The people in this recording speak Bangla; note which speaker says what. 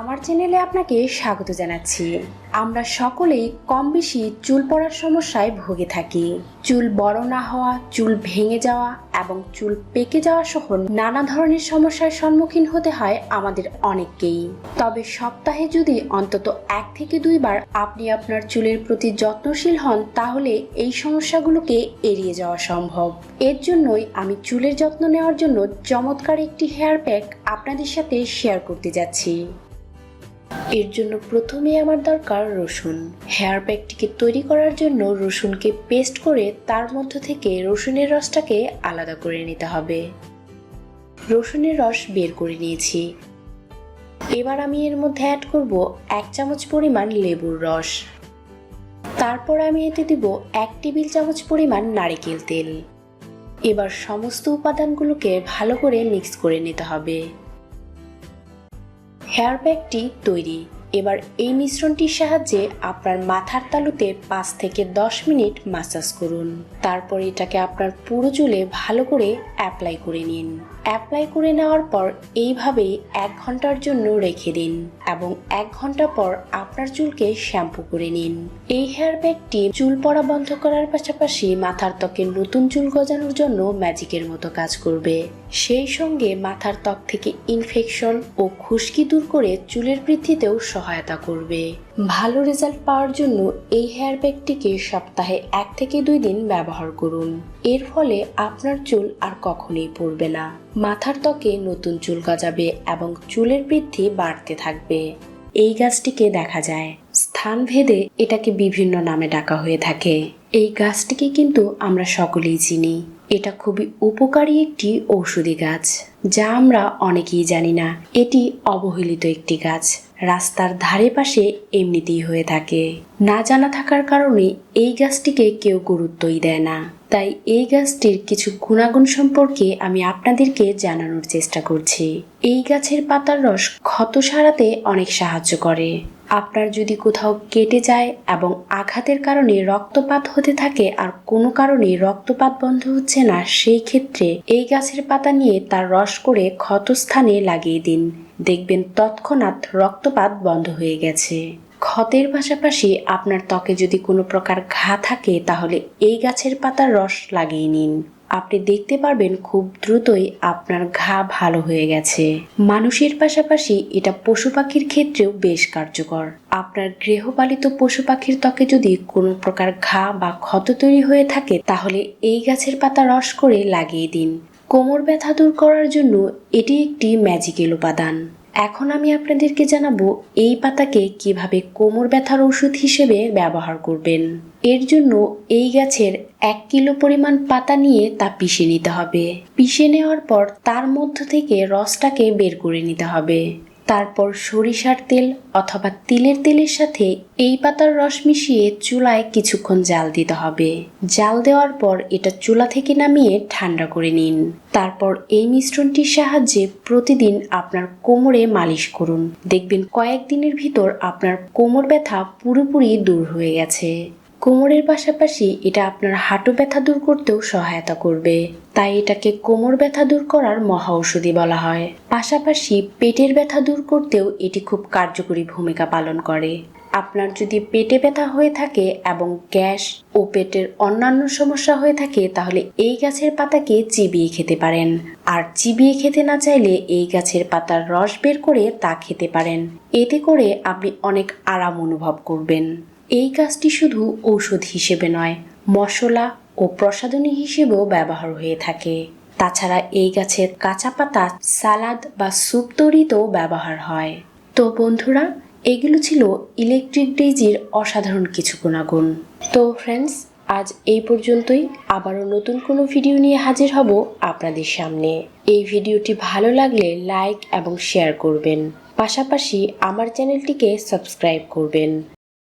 Speaker 1: আমার চ্যানেলে আপনাকে স্বাগত জানাচ্ছি। আমরা সকলেই কম বেশি চুল পড়ার সমস্যায় ভুগে থাকি। চুল বড় না হওয়া, চুল ভেঙে যাওয়া এবং চুল পেকে যাওয়া সহ নানা ধরনের সমস্যার সম্মুখীন হতে হয় আমাদের অনেককেই। তবে সপ্তাহে যদি অন্তত এক থেকে দুইবার আপনি আপনার চুলের প্রতি যত্নশীল হন, তাহলে এই সমস্যাগুলোকে এড়িয়ে যাওয়া সম্ভব। এর জন্যই আমি চুলের যত্ন নেওয়ার জন্য চমৎকার একটি হেয়ার প্যাক আপনাদের সাথে শেয়ার করতে যাচ্ছি। এর জন্য প্রথমে আমার দরকার রসুন। হেয়ার প্যাকটিকে তৈরি করার জন্য রসুনকে পেস্ট করে তার মধ্য থেকে রসুনের রসটাকে আলাদা করে নিতে হবে। রসুনের রস বের করে নিয়েছি। এবার আমি এর মধ্যে অ্যাড করব এক চামচ পরিমাণ লেবুর রস। তারপর আমি এতে দিব এক টেবিল চামচ পরিমাণ নারিকেল তেল। এবার সমস্ত উপাদানগুলোকে ভালো করে মিক্স করে নিতে হবে। হেয়ার ব্যাগটি তৈরি। এবার এই মিশ্রণটির সাহায্যে আপনার মাথার তালুতে পাঁচ থেকে দশ মিনিট মাসাজ করুন। তারপর এটাকে আপনার পুরো চুলে ভালো করে অ্যাপ্লাই করে নিন। অ্যাপ্লাই করে নেওয়ার পর এইভাবেই এক ঘণ্টার জন্য রেখে দিন এবং এক ঘণ্টা পর আপনার চুলকে শ্যাম্পু করে নিন। এই হেয়ার ব্যাগটি চুল পড়া বন্ধ করার পাশাপাশি মাথার ত্বকে নতুন চুল গজানোর জন্য ম্যাজিকের মতো কাজ করবে। সেই সঙ্গে মাথার ত্বক থেকে ইনফেকশন ও খুশকি দূর করে চুলের বৃদ্ধিতেও সহায়তা করবে। ভালো রেজাল্ট পাওয়ার জন্য এই হেয়ার ব্যাগটিকে সপ্তাহে এক থেকে দুই দিন ব্যবহার করুন। এর ফলে আপনার চুল আর কখনোই পড়বে না। মাথার ত্বকে নতুন চুল গজাবে এবং চুলের বৃদ্ধি বাড়তে থাকবে। এই গাছটিকে দেখা যায়। স্থান ভেদে এটাকে বিভিন্ন নামে ডাকা হয়ে থাকে। এই গাছটিকে কিন্তু আমরা সকলেই চিনি। এটা খুবই উপকারী একটি ঔষধি গাছ, যা আমরা অনেকেই জানি না। এটি অবহেলিত একটি গাছ। রাস্তার ধারে পাশে এমনিতেই হয়ে থাকে। না জানা থাকার কারণে এই গাছটিকে কেউ গুরুত্বই দেয় না। তাই এই গাছটির কিছু গুণাগুণ সম্পর্কে আমি আপনাদেরকে জানানোর চেষ্টা করছি। এই গাছের পাতার রস ক্ষত সারাতে অনেক সাহায্য করে। আপনার যদি কোথাও কেটে যায় এবং আঘাতের কারণে রক্তপাত হতে থাকে আর কোনো কারণে রক্তপাত বন্ধ হচ্ছে না, সেই ক্ষেত্রে এই গাছের পাতা নিয়ে তার রস করে ক্ষতস্থানে লাগিয়ে দিন। দেখবেন তৎক্ষণাৎ রক্তপাত বন্ধ হয়ে গেছে। ক্ষতের পাশাপাশি আপনার ত্বকে যদি কোনো প্রকার ঘা থাকে, তাহলে এই গাছের পাতার রস লাগিয়ে নিন। আপনি দেখতে পারবেন খুব দ্রুতই আপনার ঘা ভালো হয়ে গেছে। মানুষের পাশাপাশি এটা পশু পাখির ক্ষেত্রেও বেশ কার্যকর। আপনার গৃহপালিত পশু পাখির ত্বকে যদি কোনো প্রকার ঘা বা ক্ষত তৈরি হয়ে থাকে, তাহলে এই গাছের পাতা রস করে লাগিয়ে দিন। কোমর ব্যথা দূর করার জন্য এটি একটি ম্যাজিক্যাল উপাদান। এখন আমি আপনাদেরকে জানাব এই পাতাকে কীভাবে কোমর ব্যথার ওষুধ হিসেবে ব্যবহার করবেন। এর জন্য এই গাছের এক কিলো পরিমাণ পাতা নিয়ে তা পিষে নিতে হবে। পিষে নেওয়ার পর তার মধ্য থেকে রসটাকে বের করে নিতে হবে। তারপর সরিষার তেল অথবা তিলের তেলের সাথে এই পাতার রস মিশিয়ে চুলায় কিছুক্ষণ জাল দিতে হবে। জাল দেওয়ার পর এটা চুলা থেকে নামিয়ে ঠান্ডা করে নিন। তারপর এই মিশ্রণটির সাহায্যে প্রতিদিন আপনার কোমরে মালিশ করুন। দেখবেন কয়েকদিনের ভিতর আপনার কোমর ব্যথা পুরোপুরি দূর হয়ে গেছে। কোমরের পাশাপাশি এটা আপনার হাঁটু ব্যথা দূর করতেও সহায়তা করবে। তাই এটাকে কোমর ব্যথা দূর করার মহা ঔষধি বলা হয়। পাশাপাশি পেটের ব্যথা দূর করতেও এটি খুব কার্যকরী ভূমিকা পালন করে। আপনার যদি পেটে ব্যথা হয়ে থাকে এবং গ্যাস ও পেটের অন্যান্য সমস্যা হয়ে থাকে, তাহলে এই গাছের পাতাকে চিবিয়ে খেতে পারেন। আর চিবিয়ে খেতে না চাইলে এই গাছের পাতার রস বের করে তা খেতে পারেন। এতে করে আপনি অনেক আরাম অনুভব করবেন। এই গাছটি শুধু ঔষধ হিসেবে নয়, মশলা ও প্রসাধনী হিসেবেও ব্যবহার হয়ে থাকে। তাছাড়া এই গাছের কাঁচা পাতা, সালাদ বা স্যুপ তৈরিতেও ব্যবহার হয়। তো বন্ধুরা, এগুলো ছিল ইলেকট্রিক ডেইজির অসাধারণ কিছু গুণাগুণ। তো ফ্রেন্ডস আজ এই পর্যন্তই। আবারও নতুন কোনো ভিডিও নিয়ে হাজির হব আপনাদের সামনে। এই ভিডিওটি ভালো লাগলে লাইক এবং শেয়ার করবেন। পাশাপাশি আমার চ্যানেলটিকে সাবস্ক্রাইব করবেন।